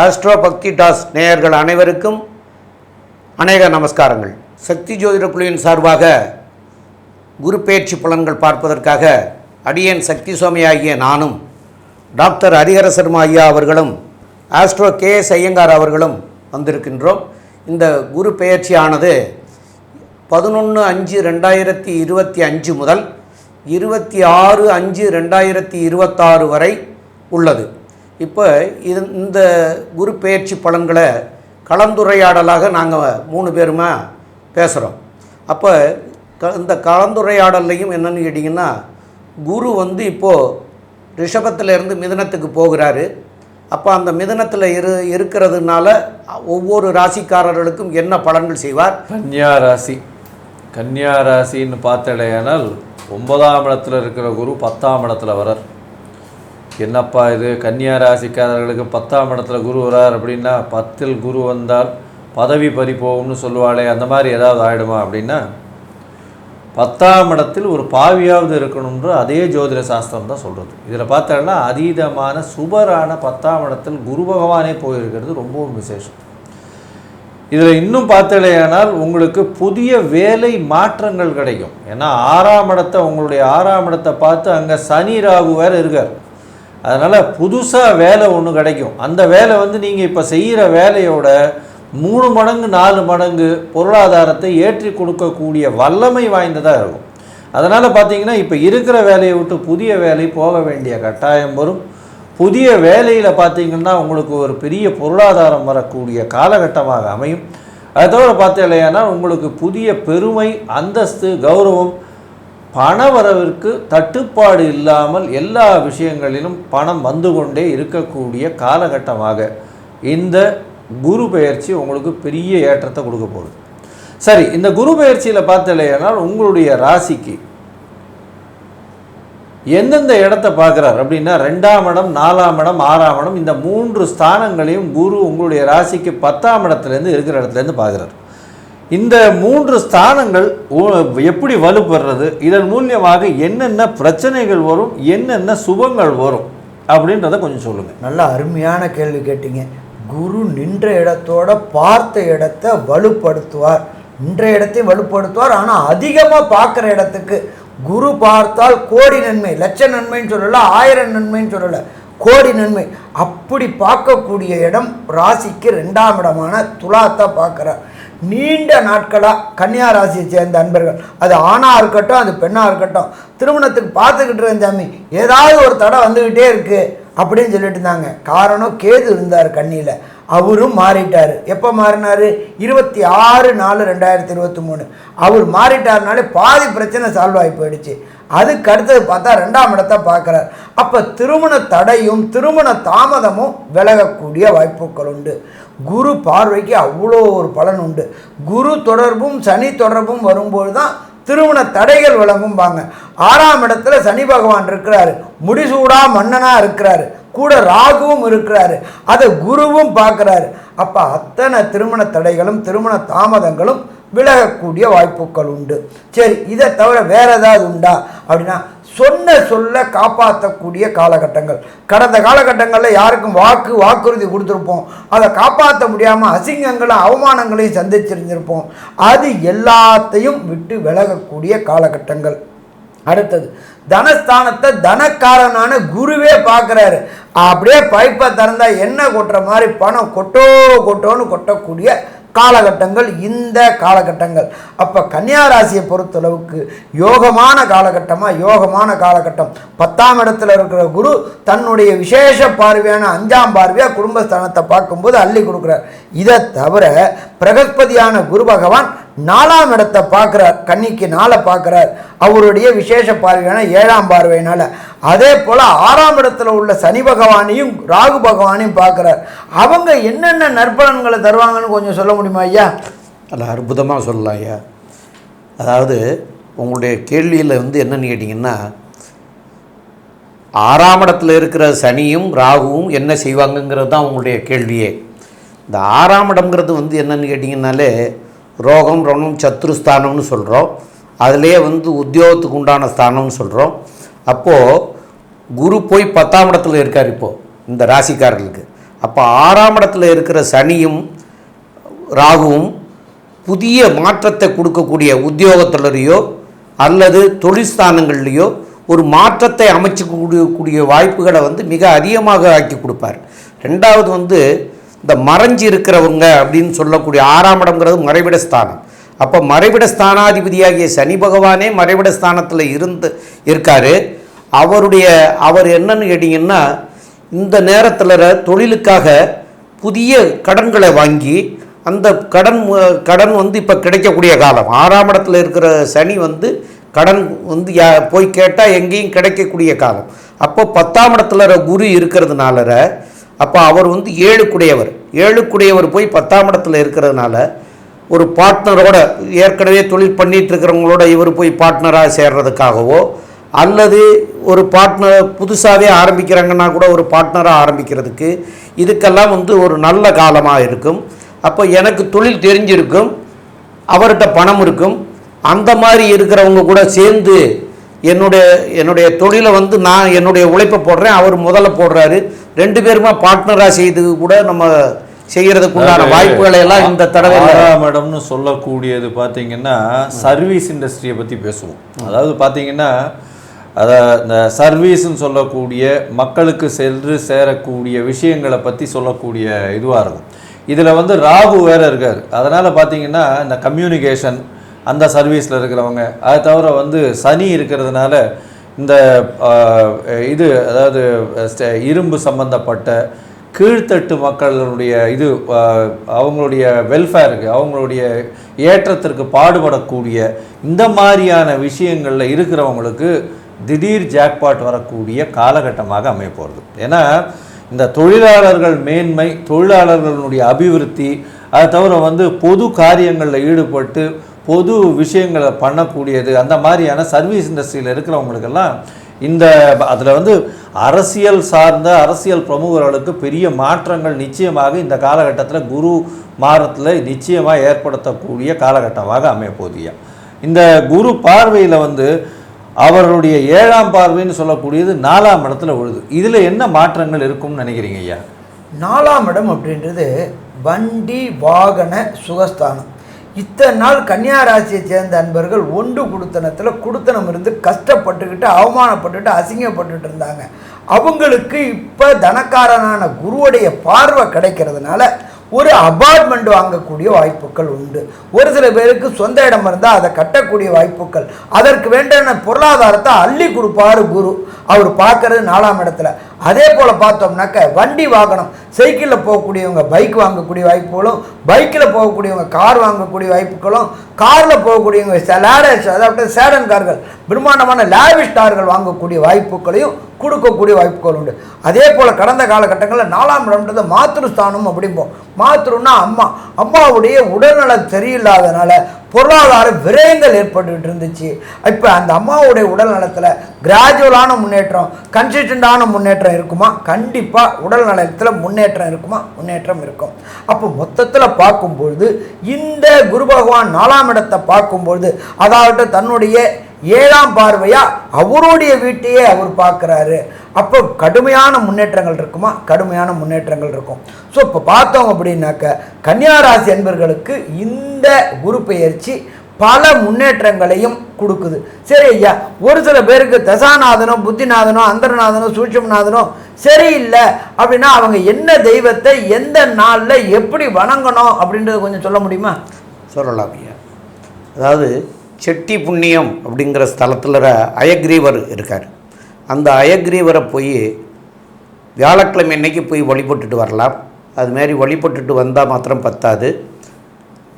Astro பக்தி toss நேயர்கள் அனைவருக்கும் அநேக நமஸ்காரங்கள். சக்தி ஜோதிட குழுவின் சார்பாக குரு பயிற்சி பலன்கள் பார்ப்பதற்காக அடியேன் சக்தி சுவாமி ஆகிய நானும் டாக்டர் ஹரிஹர சர்மா ஐயா அவர்களும் ஆஸ்ட்ரோ கே எஸ் ஐயங்கார் அவர்களும் வந்திருக்கின்றோம். இந்த குரு பெயர்ச்சியானது பதினொன்று அஞ்சு ரெண்டாயிரத்தி இருபத்தி அஞ்சு முதல் இருபத்தி ஆறு அஞ்சு ரெண்டாயிரத்தி இருபத்தாறு வரை உள்ளது. இப்போ இது இந்த குரு பெயர்ச்சி பலன்களை கலந்துரையாடலாக நாங்கள் மூணு பேருமா பேசுகிறோம் அப்போ க இந்த கலந்துரையாடல்லையும் என்னென்னு கேட்டிங்கன்னா குரு வந்து இப்போது ரிஷபத்திலேருந்து மிதனத்துக்கு போகிறாரு. அப்போ அந்த மிதனத்தில் இரு இருக்கிறதுனால ஒவ்வொரு ராசிக்காரர்களுக்கும் என்ன பலன்கள் செய்வார்? கன்னியா ராசி. கன்னியா ராசின்னு பார்த்தடையானால் ஒன்பதாம் இடத்துல இருக்கிற குரு பத்தாம் இடத்துல வரார் என்னப்பா இது? கன்னியா ராசிக்காரர்களுக்கு பத்தாம் இடத்துல குரு வரார் அப்படின்னா பத்தில் குரு வந்தால் பதவி பறி போகும்னு சொல்லுவாளே அந்த மாதிரி ஏதாவது ஆகிடுமா அப்படின்னா பத்தாம் இடத்தில் ஒரு பாவியாவது இருக்கணுன்ற அதே ஜோதிட சாஸ்திரம் தான் சொல்கிறது இதில் பார்த்தோன்னா அதீதமான சுபரான பத்தாம் இடத்தில் குரு பகவானே போயிருக்கிறது ரொம்பவும் விசேஷம். இதில் இன்னும் பார்த்தலையானால் உங்களுக்கு புதிய வேலை மாற்றங்கள் கிடைக்கும். ஏன்னா ஆறாம் இடத்தை உங்களுடைய ஆறாம் இடத்தை பார்த்து அங்கே சனி ராகு வேறு இருக்கார். அதனால் புதுசாக வேலை ஒன்று கிடைக்கும். அந்த வேலை வந்து நீங்கள் இப்போ செய்கிற வேலையோட மூணு மடங்கு நாலு மடங்கு பொருளாதாரத்தை ஏற்றி கொடுக்கக்கூடிய வல்லமை வாய்ந்ததாக இருக்கும். அதனால் பார்த்தீங்கன்னா இப்போ இருக்கிற வேலையை விட்டு புதிய வேலை போக வேண்டிய கட்டாயம் வரும். புதிய வேலையில் பார்த்தீங்கன்னா உங்களுக்கு ஒரு பெரிய பொருளாதாரம் வரக்கூடிய காலகட்டமாக அமையும். அதை தவிர பார்த்தீங்கன்னா உங்களுக்கு புதிய பெருமை அந்தஸ்து கௌரவம் பண வரவிற்கு தட்டுப்பாடு இல்லாமல் எல்லா விஷயங்களிலும் பணம் வந்து கொண்டே இருக்கக்கூடிய காலகட்டமாக இந்த குரு பெயர்ச்சி உங்களுக்கு பெரிய ஏற்றத்தை கொடுக்க போகுது. சரி இந்த குரு பெயர்ச்சியில் பார்த்தலையானால் உங்களுடைய ராசிக்கு எந்தெந்த இடத்த பார்க்குறார் அப்படின்னா ரெண்டாம் இடம் நாலாம் இடம் ஆறாம் இடம் இந்த மூன்று ஸ்தானங்களையும் குரு உங்களுடைய ராசிக்கு பத்தாம் இடத்துலேருந்து இருக்கிற இடத்துலேருந்து பார்க்குறார். இந்த மூன்று ஸ்தானங்கள் எப்படி வலுப்படுறது இதன் மூலியமாக என்னென்ன பிரச்சனைகள் வரும்? என்னென்ன சுபங்கள் வரும்? அப்படின்றத கொஞ்சம் சொல்லுங்கள் நல்ல அருமையான கேள்வி கேட்டீங்க. குரு நின்ற இடத்தோட பார்த்த இடத்த வலுப்படுத்துவார். நின்ற இடத்தையும் வலுப்படுத்துவார். ஆனால் அதிகமாக பார்க்குற இடத்துக்கு குரு பார்த்தால் கோடி நன்மை லட்ச நன்மைன்னு சொல்லலை ஆயிரம் நன்மைன்னு சொல்லலை. கோடி நன்மை. அப்படி பார்க்கக்கூடிய இடம் ராசிக்கு ரெண்டாம் இடமான துலாத்தை பார்க்குறார். நீண்ட நாட்களாக கன்னியா ராசியை சேர்ந்த அன்பர்கள். அது ஆணாக இருக்கட்டும் அது பெண்ணாக இருக்கட்டும் திருமணத்துக்கு பார்த்துக்கிட்டு இருந்தாமி ஏதாவது ஒரு தடை வந்துக்கிட்டே இருக்குது அப்படின்னு சொல்லிட்டு இருந்தாங்க. காரணம் கேது இருந்தார் கண்ணியில். அவரும் மாறிட்டார். எப்போ மாறினார்? இருபத்தி ஆறு நாலு ரெண்டாயிரத்தி இருபத்தி மூணு. அவர் மாறிட்டாருனாலே பாதி பிரச்சனை சால்வ் ஆகி போயிடுச்சு. அதுக்கு அடுத்தது பார்த்தா ரெண்டாம் இடத்தை பார்க்குறார். அப்போ திருமண தடையும் திருமண தாமதமும் விலகக்கூடிய வாய்ப்புகள் உண்டு. குரு பார்வைக்கு அவ்வளோ ஒரு பலன் உண்டு. குரு தொடர்பும் சனி தொடர்பும் வரும்போது தான் திருமண தடைகள் விளங்கும்பாங்க. ஆறாம் இடத்துல சனி பகவான் இருக்கிறாரு. முடிசூடா மன்னனாக இருக்கிறாரு. கூட ராகுவும் இருக்கிறாரு. அதை குருவும் பார்க்குறாரு. அப்போ அத்தனை திருமண தடைகளும் திருமண தாமதங்களும் விலகக்கூடிய வாய்ப்புகள் உண்டு. சரி இதை தவிர வேற ஏதாவது உண்டா? அப்படின்னா சொன்ன சொல்ல காப்பாற்றக்கூடிய காலகட்டங்கள். கடந்த காலகட்டங்களில் யாருக்கும் வாக்கு வாக்குறுதி கொடுத்துருப்போம். அதை காப்பாற்ற முடியாமல் அசிங்கங்களும் அவமானங்களையும் சந்திச்சிருந்திருப்போம். அது எல்லாத்தையும் விட்டு விலகக்கூடிய காலகட்டங்கள். அடுத்தது தனஸ்தானத்தை தனக்காரனான குருவே பார்க்குறாரு. அப்படியே பைப்பை திறந்தால் என்ன கொட்டுற மாதிரி பணம் கொட்டோ கொட்டோன்னு கொட்டக்கூடிய காலகட்டங்கள் இந்த காலகட்டங்கள். அப்போ கன்னியாராசியை பொறுத்தளவுக்கு யோகமான காலகட்டமாக யோகமான காலகட்டம். பத்தாம் இடத்துல இருக்கிற குரு தன்னுடைய விசேஷ பார்வையான அஞ்சாம் பார்வையாக குடும்பஸ்தானத்தை பார்க்கும்போது அள்ளி கொடுக்குறார். இதை தவிர பிரகஸ்பதியான குரு பகவான் நாலாம் இடத்தை பார்க்குறார் கன்னிக்கு நாளை பார்க்குறார். அவருடைய விசேஷ பார்வையான ஏழாம் பார்வையினால். அதே போல் ஆறாம் இடத்துல உள்ள சனி பகவானையும் ராகு பகவானையும் பார்க்குறார். அவங்க என்னென்ன நற்பலன்களை தருவாங்கன்னு கொஞ்சம் சொல்ல முடியுமா ஐயா? அல்ல அற்புதமாக சொல்லலாம் ஐயா. அதாவது உங்களுடைய கேள்வியில் வந்து என்னென்னு கேட்டிங்கன்னா ஆறாம் இடத்துல இருக்கிற சனியும் ராகுவும் என்ன செய்வாங்கங்கிறது தான் உங்களுடைய கேள்வியே. இந்த ஆறாம் இடம்ங்கிறது வந்து என்னென்னு கேட்டிங்கனாலே ரோகம் ரணம் சத்ருஸ்தானம்னு சொல்கிறோம் அதிலே வந்து உத்தியோகத்துக்கு உண்டான ஸ்தானம்னு சொல்கிறோம் அப்போது குரு போய் பத்தாம் இடத்துல இருக்கார் இப்போது இந்த ராசிக்காரர்களுக்கு. அப்போ ஆறாம் இடத்துல இருக்கிற சனியும் ராகுவும் புதிய மாற்றத்தை கொடுக்கக்கூடிய உத்தியோகத்திலரையோ அல்லது தொழிற்ஸ்தானங்கள்லேயோ ஒரு மாற்றத்தை அமைச்சு கூடிய வாய்ப்புகளை வந்து மிக அதிகமாக ஆக்கி கொடுப்பார். ரெண்டாவது வந்து இந்த மறைஞ்சு இருக்கிறவங்க அப்படின்னு சொல்லக்கூடிய ஆறாம் இடம்ங்கிறது மறைவிட ஸ்தானம். அப்போ மறைவிட ஸ்தானாதிபதியாகிய சனி பகவானே மறைவிட ஸ்தானத்தில் இருந்து இருக்கார். அவருடைய அவர் என்னன்னு கேட்டிங்கன்னா இந்த நேரத்தில் தொழிலுக்காக புதிய கடன்களை வாங்கி அந்த கடன் கடன் வந்து இப்போ கிடைக்கக்கூடிய காலம். ஆறாம் இடத்துல இருக்கிற சனி வந்து கடன் வந்து யா போய் கேட்டால் எங்கேயும் கிடைக்கக்கூடிய காலம். அப்போ பத்தாம் இடத்துல குரு இருக்கிறதுனால அப்போ அவர் வந்து ஏழுக்குடையவர். ஏழுக்குடையவர் போய் பத்தாம் இடத்துல இருக்கிறதுனால ஒரு பார்ட்னரோட ஏற்கனவே தொழில் பண்ணிட்டு இருக்கிறவங்களோட இவர் போய் பார்ட்னராக சேர்றதுக்காகவோ அல்லது ஒரு பார்ட்னர் புதுசாகவே ஆரம்பிக்கிறாங்கன்னா கூட ஒரு பார்ட்னராக ஆரம்பிக்கிறதுக்கு இதுக்கெல்லாம் வந்து ஒரு நல்ல காலமாக இருக்கும். அப்போ எனக்கு தொழில் தெரிஞ்சிருக்கும் அவர்கிட்ட பணம் இருக்கும். அந்த மாதிரி இருக்கிறவங்க கூட சேர்ந்து என்னுடைய என்னுடைய தொழிலை வந்து நான் என்னுடைய உழைப்பை போடுறேன் அவர் முதல்ல போடுறாரு. ரெண்டு பேருமா பார்ட்னராக செய்து கூட நம்ம செய்யறதுக்கு உண்டான வாய்ப்புகளை எல்லாம் இந்த தடவை ஆறாம் இடம்னு சொல்லக்கூடியது பார்த்தீங்கன்னா சர்வீஸ் இண்டஸ்ட்ரியை பற்றி பேசுவோம். அதாவது பார்த்தீங்கன்னா அதை இந்த சர்வீஸ்ன்னு சொல்லக்கூடிய மக்களுக்கு சென்று சேரக்கூடிய விஷயங்களை பற்றி சொல்லக்கூடிய இதுவாக இருக்கும். இதில் வந்து ராகு வேற இருக்கார். அதனால் பார்த்தீங்கன்னா இந்த கம்யூனிகேஷன் அந்த சர்வீஸில் இருக்கிறவங்க அதை தவிர வந்து சனி இருக்கிறதுனால இந்த இது அதாவது இரும்பு சம்பந்தப்பட்ட கீழ்த்தட்டு மக்களுடைய இது அவங்களுடைய வெல்ஃபேருக்கு அவங்களுடைய ஏற்றத்திற்கு பாடுபடக்கூடிய இந்த மாதிரியான விஷயங்களில் இருக்கிறவங்களுக்கு திடீர் ஜாக்பாட் வரக்கூடிய காலகட்டமாக அமைப்போகிறது ஏன்னா இந்த தொழிலாளர்கள் மேன்மை தொழிலாளர்களுடைய அபிவிருத்தி அதை தவிர வந்து பொது காரியங்களில் ஈடுபட்டு பொது விஷயங்களை பண்ணக்கூடியது அந்த மாதிரியான சர்வீஸ் இண்டஸ்ட்ரியில் இருக்கிறவங்களுக்கெல்லாம் இந்த அதில் வந்து அரசியல் சார்ந்த அரசியல் பிரமுகர்களுக்கு பெரிய மாற்றங்கள் நிச்சயமாக இந்த காலகட்டத்தில் குரு மாதத்தில் நிச்சயமாக ஏற்படுத்தக்கூடிய காலகட்டமாக அமையப்போதியா இந்த குரு பார்வையில் வந்து அவருடைய ஏழாம் பார்வைன்னு சொல்லக்கூடியது நாலாம் இடத்துல விழுது. இதில் என்ன மாற்றங்கள் இருக்கும்னு நினைக்கிறீங்க ஐயா? நாலாம் இடம் அப்படின்றது வண்டி வாகன சுகஸ்தானம். இத்தனை நாள் கன்னியா ராசியை சேர்ந்த அன்பர்கள் ஒன்று குடுத்தனத்தில் குடுத்தனம் இருந்து கஷ்டப்பட்டுக்கிட்டு அவமானப்பட்டுட்டு அசிங்கப்பட்டுட்டு இருந்தாங்க. அவங்களுக்கு இப்போ தனக்காரனான குருவுடைய பார்வை கிடைக்கிறதுனால ஒரு அபார்ட்மெண்ட் வாங்கக்கூடிய வாய்ப்புகள் உண்டு. ஒரு சில பேருக்கு சொந்த இடம் இருந்தால் அதை கட்டக்கூடிய வாய்ப்புகள். அதற்கு வேண்டான பொருளாதாரத்தை அள்ளி கொடுப்பார் குரு. அவர் பார்க்கறது நாலாம் இடத்துல. அதே போல் பார்த்தோம்னாக்க வண்டி வாகனம் சைக்கிளில் போகக்கூடியவங்க பைக் வாங்கக்கூடிய வாய்ப்புகளும் பைக்கில் போகக்கூடியவங்க கார் வாங்கக்கூடிய வாய்ப்புகளும் காரில் போகக்கூடியவங்க லேடர்ஸ் அதாவது சேடன் கார்கள் பிரம்மாண்டமான லேவிஷ் கார்கள் வாங்கக்கூடிய வாய்ப்புகளையும் கொடுக்கக்கூடிய வாய்ப்புகள் உண்டு. அதே போல் கடந்த காலகட்டங்களில் நாலாம் இடம்ன்றது மாத்திருஸ்தானம் அப்படிம்போம். மாத்திருன்னா அம்மா. அம்மாவுடைய உடல்நலம் சரியில்லாதனால பொருளாதார விரயங்கள் ஏற்பட்டுக்கிட்டு இருந்துச்சு இப்போ அந்த அம்மாவுடைய உடல் நலத்தில் கிராஜுவலான முன்னேற்றம் கன்சிஸ்டண்டான முன்னேற்றம் இருக்குமா? கண்டிப்பாக உடல் நலத்தில் முன்னேற்றம் இருக்குமா? முன்னேற்றம் இருக்கும். அப்போ மொத்தத்தில் பார்க்கும்பொழுது இந்த குரு பகவான் நாலாம் இடத்தை பார்க்கும்பொழுது அதாவது தன்னுடைய ஏழாம் பார்வையாக அவருடைய வீட்டையே அவர் பார்க்குறாரு. அப்போ கடுமையான முன்னேற்றங்கள் இருக்குமா? கடுமையான முன்னேற்றங்கள் இருக்கும். ஸோ இப்போ பார்த்தோம் அப்படின்னாக்க கன்னியாராசி என்பர்களுக்கு இந்த குரு பெயர்ச்சி பல முன்னேற்றங்களையும் கொடுக்குது. சரி ஐயா ஒரு சில பேருக்கு தசாநாதனோ புத்திநாதனோ அந்தரநாதனோ சூட்சம்நாதனோ சரியில்லை அப்படின்னா அவங்க என்ன தெய்வத்தை எந்த நாளில் எப்படி வணங்கணும் அப்படின்றத கொஞ்சம் சொல்ல முடியுமா? சொல்லலாம் ஐயா. அதாவது செட்டி புண்ணியம் அப்படிங்கிற ஸ்தலத்தில் அயக்ரீவர் இருக்கார். அந்த அயக்ரீவரை போய் வியாழக்கிழமை அன்னைக்கு போய் வழிபட்டுட்டு வரலாம்? அதுமாரி வழிபட்டுட்டு வந்தால் மாத்திரம் பத்தாது.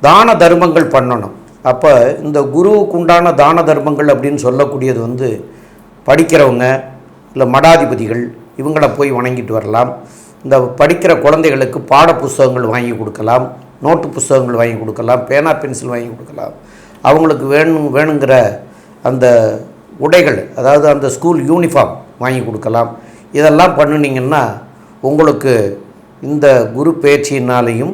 தான தர்மங்கள் பண்ணணும். அப்போ இந்த குருவுக்கு உண்டான தான தர்மங்கள் அப்படின்னு சொல்லக்கூடியது வந்து படிக்கிறவங்க இல்லை மடாதிபதிகள் இவங்கள போய் வணங்கிட்டு வரலாம். இந்த படிக்கிற குழந்தைகளுக்கு பாட புஸ்தகங்கள் வாங்கி கொடுக்கலாம். நோட்டு புஸ்தகங்கள் வாங்கி கொடுக்கலாம். பேனா பென்சில் வாங்கி கொடுக்கலாம். அவங்களுக்கு வேணும் வேணுங்கிற அந்த உடைகள் அதாவது அந்த ஸ்கூல் யூனிஃபார்ம் வாங்கி கொடுக்கலாம். இதெல்லாம் பண்ணுனீங்கன்னா உங்களுக்கு இந்த குரு பயிற்சியினாலேயும்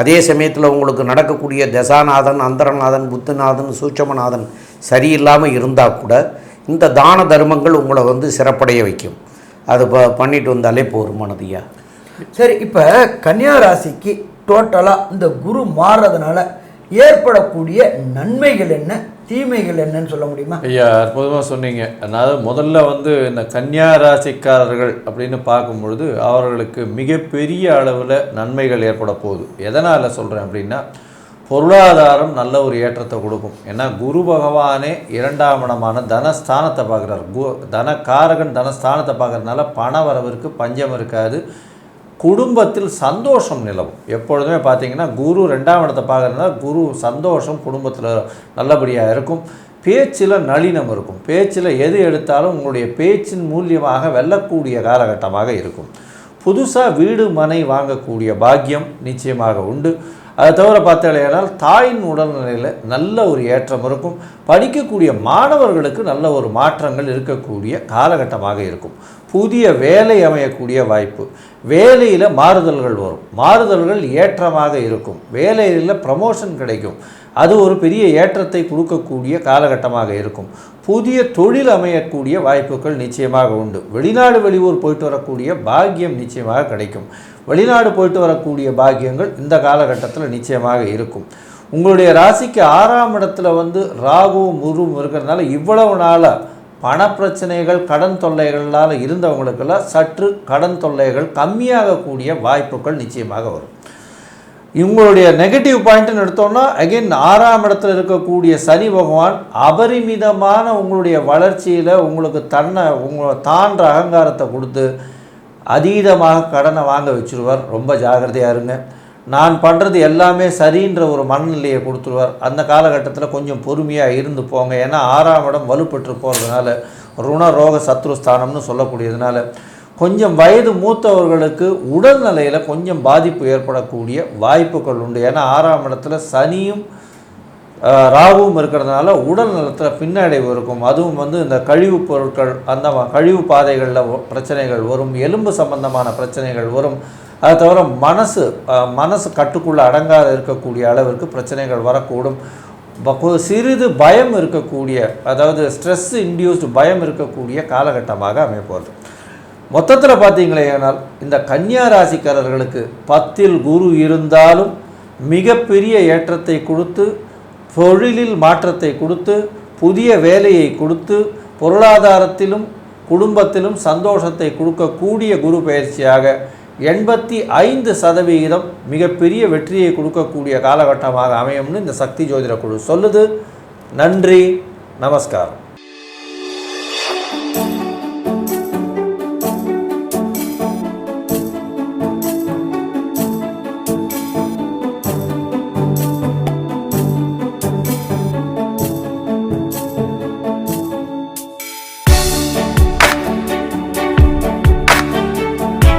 அதே சமயத்தில் உங்களுக்கு நடக்கக்கூடிய தசாநாதன் அந்தரநாதன் புத்தநாதன் சூட்சமநாதன் சரியில்லாமல் இருந்தால் கூட இந்த தான தர்மங்கள் உங்களை வந்து சிறப்படைய வைக்கும். அது ப பண்ணிட்டு வந்தாலே போதுமானதுயா சரி இப்போ கன்னியா ராசிக்கு டோட்டலாக இந்த குரு மாறுறதுனால ஏற்படக்கூடிய நன்மைகள் என்ன தீமைகள் என்னன்னு சொல்ல முடியுமா? ஐயா அற்புதமாக சொன்னீங்க. அதாவது முதல்ல வந்து இந்த கன்னியா ராசிக்காரர்கள் அப்படின்னு பார்க்கும் பொழுது அவர்களுக்கு மிகப்பெரிய அளவில் நன்மைகள் ஏற்பட போகுது. எதனால் சொல்கிறேன் அப்படின்னா பொருளாதாரம் நல்ல ஒரு ஏற்றத்தை கொடுக்கும். ஏன்னா குரு பகவானே இரண்டாம் இடமான தனஸ்தானத்தை பார்க்குறார். கு தனக்காரகன் தனஸ்தானத்தை பார்க்குறதுனால பண வரவிற்கு பஞ்சம் இருக்காது. குடும்பத்தில் சந்தோஷம் நிலவும். எப்பொழுதுமே பார்த்தீங்கன்னா குரு ரெண்டாம் இடத்தை பார்க்கறதுனால குரு சந்தோஷம் குடும்பத்தில் நல்லபடியாக இருக்கும். பேச்சில் நளினம் இருக்கும். பேச்சில் எது எடுத்தாலும் உங்களுடைய பேச்சின் மூலியமாக வெல்லக்கூடிய காலகட்டமாக இருக்கும். புதுசாக வீடு மனை வாங்கக்கூடிய பாக்கியம் நிச்சயமாக உண்டு. அதை தவிர பார்த்தாலேனால் தாயின் உடல்நிலையில் நல்ல ஒரு ஏற்றம் இருக்கும். படிக்கக்கூடிய மாணவர்களுக்கு நல்ல ஒரு மாற்றங்கள் இருக்கக்கூடிய காலகட்டமாக இருக்கும். புதிய வேலை அமையக்கூடிய வாய்ப்பு. வேலையில் மாறுதல்கள் வரும். மாறுதல்கள் ஏற்றமாக இருக்கும். வேலையில் ப்ரமோஷன் கிடைக்கும். அது ஒரு பெரிய ஏற்றத்தை கொடுக்கக்கூடிய காலகட்டமாக இருக்கும். புதிய தொழில் அமையக்கூடிய வாய்ப்புகள் நிச்சயமாக உண்டு. வெளிநாடு வெளியூர் போயிட்டு வரக்கூடிய பாக்கியம் நிச்சயமாக கிடைக்கும். வெளிநாடு போயிட்டு வரக்கூடிய பாக்கியங்கள் இந்த காலகட்டத்தில் நிச்சயமாக இருக்கும். உங்களுடைய ராசிக்கு ஆறாம் இடத்துல வந்து ராகுவும் முருவும் இருக்கிறதுனால இவ்வளவு நாளாக பணப்பிரச்சனைகள் கடன் தொல்லைகளால் இருந்தவங்களுக்கெல்லாம் சற்று கடன் தொல்லைகள் கம்மியாகக்கூடிய வாய்ப்புகள் நிச்சயமாக வரும். இவங்களுடைய நெகட்டிவ் பாயிண்ட்னு எடுத்தோம்னா அகைன் ஆறாம் இடத்துல இருக்கக்கூடிய சனி பகவான் அபரிமிதமான உங்களுடைய வளர்ச்சியில் உங்களுக்கு தன்னை உங்களை தான்ற அகங்காரத்தை கொடுத்து அதீதமாக கடனை வாங்க வச்சுருவார். ரொம்ப ஜாகிரதையாக இருங்க. நான் பண்ணுறது எல்லாமே சரின்ற ஒரு மனநிலையை கொடுத்துருவார். அந்த காலகட்டத்தில் கொஞ்சம் பொறுமையாக இருந்து போங்க. ஏன்னா ஆறாம் இடம் வலுப்பெற்று போகிறதுனால ருண ரோக சத்ருஸ்தானம்னு சொல்லக்கூடியதுனால கொஞ்சம் வயது மூத்தவர்களுக்கு உடல்நிலையில் கொஞ்சம் பாதிப்பு ஏற்படக்கூடிய வாய்ப்புகள் உண்டு. ஏன்னா ஆறாம் இடத்துல சனியும் ராகுவும் இருக்கிறதுனால உடல் நலத்தில் பின்னடைவு இருக்கும். அதுவும் வந்து இந்த கழிவுப் பொருட்கள் அந்த கழிவு பாதைகளில் பிரச்சனைகள் வரும். எலும்பு சம்பந்தமான பிரச்சனைகள் வரும். அதை தவிர மனசு மனசு கட்டுக்குள்ளே அடங்காத இருக்கக்கூடிய அளவிற்கு பிரச்சனைகள் வரக்கூடும். ப- சிறிது பயம் இருக்கக்கூடிய அதாவது ஸ்ட்ரெஸ் இன்டியூஸ்டு பயம் இருக்கக்கூடிய காலகட்டமாக அமைப்போகிறது மொத்தத்தில் பார்த்தீங்களேனால் இந்த கன்னியா ராசிக்காரர்களுக்கு பத்தில் குரு இருந்தாலும் மிகப்பெரிய ஏற்றத்தை கொடுத்து தொழிலில் மாற்றத்தை கொடுத்து புதிய வேலையை கொடுத்து பொருளாதாரத்திலும் குடும்பத்திலும் சந்தோஷத்தை கொடுக்கக்கூடிய குரு பயிற்சியாக எண்பத்தி ஐந்து சதவிகிதம் மிகப்பெரிய வெற்றியை கொடுக்கக்கூடிய காலகட்டமாக அமையும்னு இந்த சக்தி ஜோதிட குழு சொல்லுது. நன்றி நமஸ்காரம்.